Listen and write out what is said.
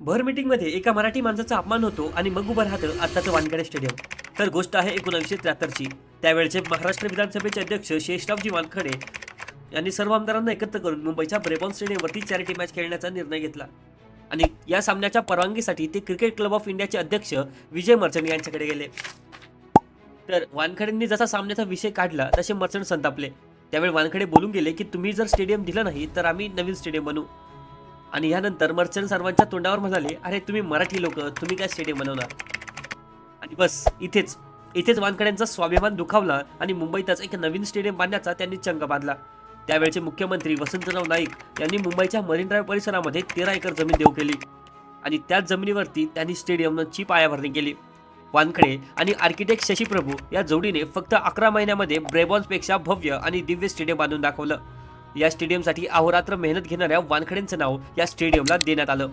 भर मीटिंगमध्ये एका मराठी माणसाचा अपमान होतो आणि मग उभं राहतं आत्ताचं वानखेडे स्टेडियम. तर गोष्ट आहे एकोणीसशे त्र्याहत्तरची. त्यावेळचे महाराष्ट्र विधानसभेचे अध्यक्ष शेषरावजी वानखडे यांनी सर्व आमदारांना एकत्र करून मुंबईच्या ब्रेबॉन स्टेडियमवरती चॅरिटी मॅच खेळण्याचा निर्णय घेतला. आणि या सामन्याच्या परवानगीसाठी ते क्रिकेट क्लब ऑफ इंडियाचे अध्यक्ष विजय मर्चंट यांच्याकडे गेले. तर वानखडेंनी जसा सामन्याचा विषय काढला तसे मर्चंट संतापले. त्यावेळी वानखडे बोलून गेले की तुम्ही जर स्टेडियम दिलं नाही तर आम्ही नवीन स्टेडियम बनवू आणि यानंतर मर्चंट सर्वांच्या तोंडावर म्हणाले अरे तुम्ही मराठी लोक तुम्ही काय स्टेडियम बनवणार? आणि बस इथेच इथेच वानखड्यांचा स्वाभिमान दुखावला आणि मुंबईतच एक नवीन स्टेडियम बांधण्याचा त्यांनी चंग बांधला. त्यावेळचे मुख्यमंत्री वसंतराव नाईक यांनी मुंबईच्या मरीन ड्राईव्ह परिसरामध्ये तेरा एकर जमीन देऊ केली आणि त्याच जमिनीवरती त्यांनी स्टेडियमची पायाभरणी केली. वानखडे आणि आर्किटेक्ट शशी प्रभू या जोडीने फक्त अकरा महिन्यामध्ये ब्रेबॉन्सपेक्षा भव्य आणि दिव्य स्टेडियम बांधून दाखवलं. या स्टेडियमसाठी अहोरात्र मेहनत घेणाऱ्या वानखडेंचं नाव या स्टेडियमला देण्यात आलं.